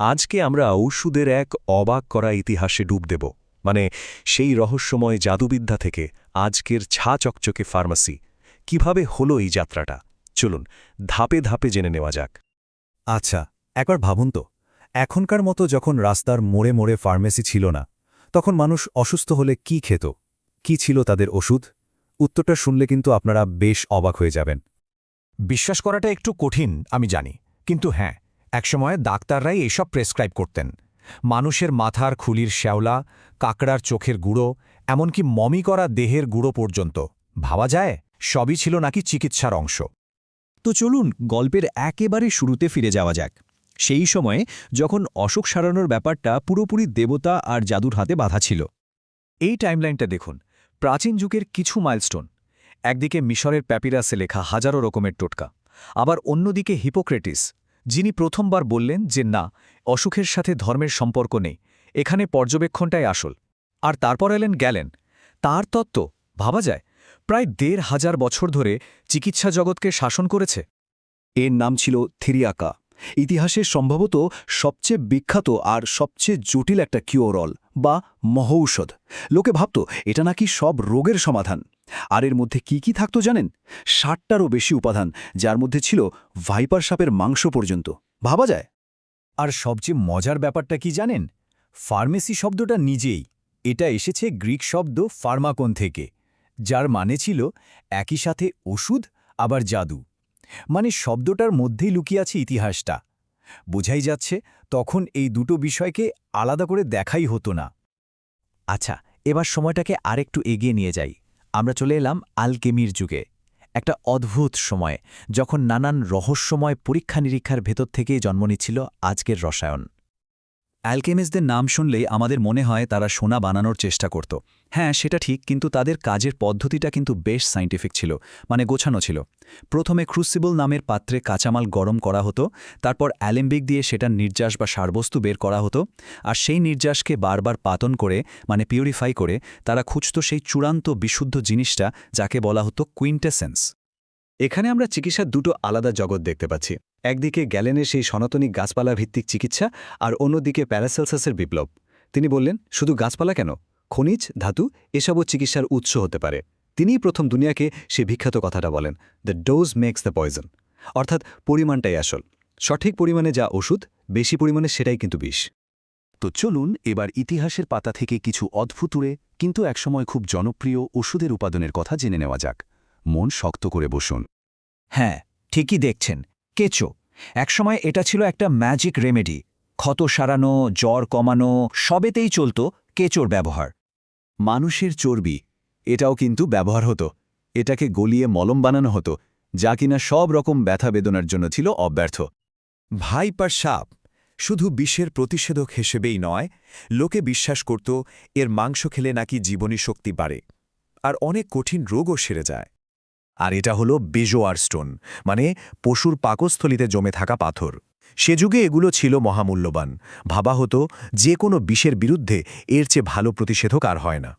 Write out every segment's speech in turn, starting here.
আজকে আমরা ঔষধের এক অবাক করা ইতিহাসে ডুব দেব মানে সেই রহস্যময় জাদুবিদ্যা থেকে আজকের ছা চকচকে ফার্মাসি। কীভাবে হলো এই যাত্রাটা? চলুন, ধাপে ধাপে জেনে নেওয়া যাক। আচ্ছা একবার ভাবুন তো, এখনকার মতো যখন রাস্তার মোড়ে মোড়ে ফার্মেসি ছিল না, তখন মানুষ অসুস্থ হলে কি খেত? কি ছিল তাদের ওষুধ? উত্তরটা শুনলে কিন্তু আপনারা বেশ অবাক হয়ে যাবেন। বিশ্বাস করাটা একটু কঠিন, আমি জানি, কিন্তু হ্যাঁ একসময় ডাক্তাররাই এসব প্রেসক্রাইব করতেন। মানুষের মাথার খুলির শ্যাওলা, কাকড়ার চোখের গুঁড়ো, এমনকি মমি করা দেহের গুঁড়ো পর্যন্ত। ভাবা যায়, সবই ছিল নাকি চিকিৎসার অংশ। তো চলুন গল্পের একেবারে শুরুতে ফিরে যাওয়া যাক। সেই সময়ে যখন অসুখ সারানোর ব্যাপারটা পুরোপুরি দেবতা আর জাদুর হাতে বাধা ছিল। এই টাইমলাইনটা দেখুন, প্রাচীন যুগের কিছু মাইলস্টোন। একদিকে মিশরের প্যাপিরাসে লেখা হাজারো রকমের টোটকা, আবার অন্যদিকে হিপোক্রেটিস যিনি প্রথমবার বললেন যে না, অসুখের সাথে ধর্মের সম্পর্ক নেই, এখানে পর্যবেক্ষণটাই আসল। আর তারপর এলেন গেলেন। তার তত্ত্ব, ভাবা যায়, প্রায় দেড় হাজার বছর ধরে চিকিৎসা জগৎকে শাসন করেছে। এর নাম ছিল থিরিয়াকা। ইতিহাসের সম্ভবত সবচেয়ে বিখ্যাত আর সবচেয়ে জটিল একটা কিওরল বা মহৌষধ। লোকে ভাবত, এটা নাকি সব রোগের সমাধান। আর এর মধ্যে কি কি থাকতো জানেন? ষাটটারও বেশি উপাদান, যার মধ্যে ছিল ভাইপার সাপের মাংস পর্যন্ত। ভাবা যায়? আর সবচেয়ে মজার ব্যাপারটা কি জানেন? ফার্মেসি শব্দটা নিজেই। এটা এসেছে গ্রিক শব্দ ফার্মাকন থেকে, যার মানে ছিল একই সাথে ওষুধ, আবার জাদু। মানে শব্দটার মধ্যেই লুকিয়ে আছে ইতিহাসটা। বোঝাই যাচ্ছে তখন এই দুটো বিষয়কে আলাদা করে দেখাই হতো না। আচ্ছা এবার সময়টাকে আরেকটু এগিয়ে নিয়ে যাই। আমরা চলে এলাম আলকেমির যুগে। একটা অদ্ভুত সময়, যখন নানান রহস্যময় পরীক্ষা নিরীক্ষার ভেতর থেকেই জন্ম নিচ্ছিল আজকের রসায়ন। অ্যালকেমিস্টদের নাম শুনলেই আমাদের মনে হয় তারা সোনা বানানোর চেষ্টা করত। হ্যাঁ সেটা ঠিক, কিন্তু তাদের কাজের পদ্ধতিটা কিন্তু বেশ সাইন্টিফিক ছিল মানে গোছানো ছিল। প্রথমে ক্রুসিবল নামের পাত্রে কাঁচামাল গরম করা হতো, তারপর অ্যালেম্বিক দিয়ে সেটা নির্যাস বা সারবস্তু বের করা হতো, আর সেই নির্যাসকে বারবার পাতন করে মানে পিউরিফাই করে, তারা খুঁজত সেই চূড়ান্ত বিশুদ্ধ জিনিসটা, যাকে বলা হতো কুইন্টেসেন্স। এখানে আমরা চিকিৎসার দুটো আলাদা জগৎ দেখতে পাচ্ছি। একদিকে গ্যালেনের সেই সনাতনী গাছপালা ভিত্তিক চিকিৎসা আর অন্যদিকে প্যারাসেলসাসের বিপ্লব। তিনি বললেন, শুধু গাছপালা কেন? খনিজ, ধাতু, এসবও চিকিৎসার উৎস হতে পারে। তিনিই প্রথম দুনিয়াকে সে বিখ্যাত কথাটা বলেন the dose makes the poison অর্থাৎ পরিমাণটাই আসল। সঠিক পরিমাণে যা ওষুধ, বেশি পরিমাণে সেটাই কিন্তু বিষ। তো চলুন এবার ইতিহাসের পাতা থেকে কিছু অদ্ভুতুরে কিন্তু একসময় খুব জনপ্রিয় ওষুধের উপাদানের কথা জেনে নেওয়া যাক। মন শক্ত করে বসুন। হ্যাঁ ঠিকই দেখছেন। কেঁচো। একসময় এটা ছিল একটা ম্যাজিক রেমেডি ক্ষত সারানো, জ্বর কমানো, সবেতেই চলত কেঁচোর ব্যবহার। মানুষের চর্বি, এটাও কিন্তু ব্যবহার হতো। এটাকে গলিয়ে মলম বানানো হতো, যা কিনা সব রকম ব্যথা বেদনার জন্য ছিল অব্যর্থ। ভাইপার সাপ শুধু বিশ্বের প্রতিষেধক হিসেবেই নয়, লোকে বিশ্বাস করত, এর মাংস খেলে নাকি জীবনী শক্তি বাড়ে, আর অনেক কঠিন রোগও সেরে যায়। আর এটা হলো বেজোয়ার স্টোন মানে পশুর পাকস্থলিতে জমে থাকা পাথর। সে যুগে এগুলো ছিল মহামূল্যবান। ভাবা হতো যে কোনো বিষের বিরুদ্ধে এর চেয়ে ভালো প্রতিষেধক আর হয় না।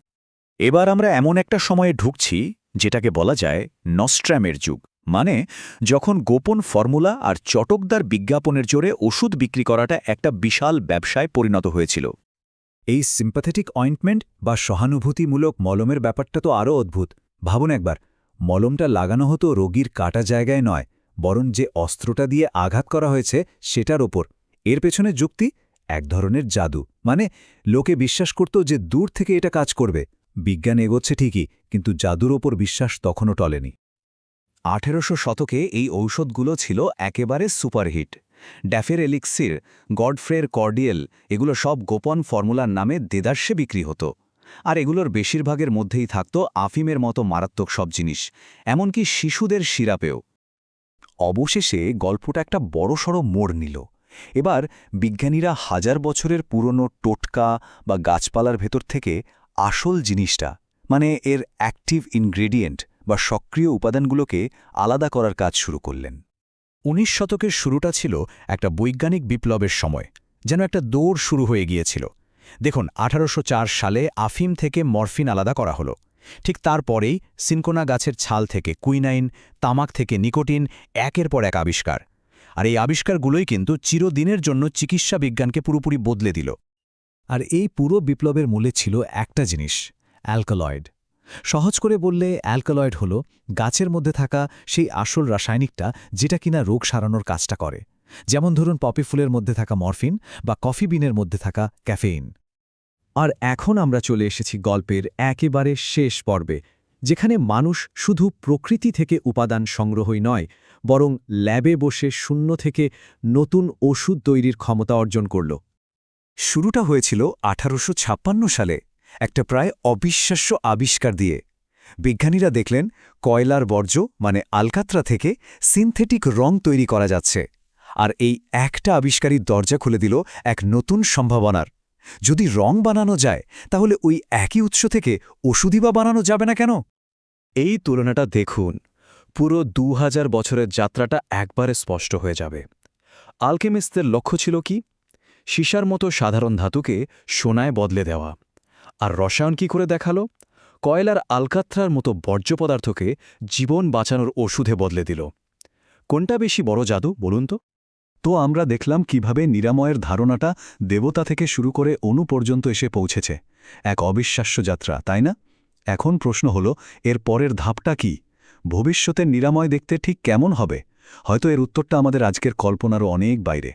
এবার আমরা এমন একটা সময়ে ঢুকছি, যেটাকে বলা যায় নস্ট্র্যামের যুগ মানে যখন গোপন ফর্মুলা আর চটকদার বিজ্ঞাপনের জোরে ওষুধ বিক্রি করাটা একটা বিশাল ব্যবসায় পরিণত হয়েছিল। এই সিম্প্যাথেটিক অয়েন্টমেন্ট বা সহানুভূতিমূলক মলমের ব্যাপারটা তো আরও অদ্ভুত। ভাবুন একবার মলমটা লাগানো হতো রোগীর কাটা জায়গায় নয়, বরং যে অস্ত্রটা দিয়ে আঘাত করা হয়েছে সেটার ওপর। এর পেছনে যুক্তি এক ধরনের জাদু। মানে লোকে বিশ্বাস করত যে দূর থেকে এটা কাজ করবে। বিজ্ঞান এগোচ্ছে ঠিকই, কিন্তু জাদুর ওপর বিশ্বাস তখনও টলেনি। আঠেরোশো শতকে এই ঔষধগুলো ছিল একেবারে সুপারহিট। ড্যাফের এলিক্সির, গডফ্রের কর্ডিয়েল, এগুলো সব গোপন ফর্মুলার নামে দেদার্সে বিক্রি হতো। আর এগুলোর বেশিরভাগের মধ্যেই থাকত আফিমের মতো মারাত্মক সব জিনিস, এমনকি শিশুদের শিরাপেও। অবশেষে গল্পটা একটা বড়সড় মোড় নিল। এবার বিজ্ঞানীরা হাজার বছরের পুরনো টোটকা বা গাছপালার ভেতর থেকে আসল জিনিসটা মানে এর অ্যাক্টিভ ইনগ্রেডিয়েন্ট বা সক্রিয় উপাদানগুলোকে আলাদা করার কাজ শুরু করলেন। উনিশ শতকের শুরুটা ছিল একটা বৈজ্ঞানিক বিপ্লবের সময়, যেন একটা দৌড় শুরু হয়ে গিয়েছিল। দেখুন, আঠারোশো চার সালে আফিম থেকে মরফিন আলাদা করা হলো। ঠিক তারপরেই সিনকোনা গাছের ছাল থেকে কুইনাইন, তামাক থেকে নিকোটিন একের পর এক আবিষ্কার। আর এই আবিষ্কারগুলোই কিন্তু চিরদিনের জন্য চিকিৎসা বিজ্ঞানকে পুরোপুরি বদলে দিল। আর এই পুরো বিপ্লবের মূলে ছিল একটা জিনিস, অ্যালকালয়েড। সহজ করে বললে, অ্যালকালয়েড হল গাছের মধ্যে থাকা সেই আসল রাসায়নিকটা যেটা কিনা রোগ সারানোর কাজটা করে। যেমন ধরুন পপি ফুলের মধ্যে থাকা মরফিন বা কফি বিনের মধ্যে থাকা ক্যাফেইন। আর এখন আমরা চলে এসেছি গল্পের একেবারে শেষ পর্বে, যেখানে মানুষ শুধু প্রকৃতি থেকে উপাদান সংগ্রহই নয়, বরং ল্যাবে বসে শূন্য থেকে নতুন ওষুধ তৈরির ক্ষমতা অর্জন করল। শুরুটা হয়েছিল আঠারোশো ছাপ্পান্ন সালে, একটা প্রায় অবিশ্বাস্য আবিষ্কার দিয়ে। বিজ্ঞানীরা দেখলেন, কয়লার বর্জ্য মানে আলকাত্রা থেকে সিনথেটিক রং তৈরি করা যাচ্ছে। আর এই একটা আবিষ্কারই দরজা খুলে দিল এক নতুন সম্ভাবনার। যদি রং বানানো যায়, তাহলে ওই একই উৎস থেকে ওষুধই বা বানানো যাবে না কেন? এই তুলনাটা দেখুন, পুরো দু হাজার বছরের যাত্রাটা একবারে স্পষ্ট হয়ে যাবে। আলকেমিস্টদের লক্ষ্য ছিল কি? সীসার মতো সাধারণ ধাতুকে সোনায় বদলে দেওয়া। আর রসায়ন কি করে দেখাল? কয়লার আলকাত্রার মতো বর্জ্য পদার্থকে জীবন বাঁচানোর ওষুধে বদলে দিল। কোনটা বেশি বড় জাদু, বলুন তো? তো আমরা দেখলাম কীভাবে নিরাময়ের ধারণাটা দেবতা থেকে শুরু করে অনু পর্যন্ত এসে পৌঁছেছে। এক অবিশ্বাস্য যাত্রা, তাই না? এখন প্রশ্ন হল, এর পরের ধাপটা কি? ভবিষ্যতের নিরাময় দেখতে ঠিক কেমন হবে? হয়তো এর উত্তরটা আমাদের আজকের কল্পনারও অনেক বাইরে।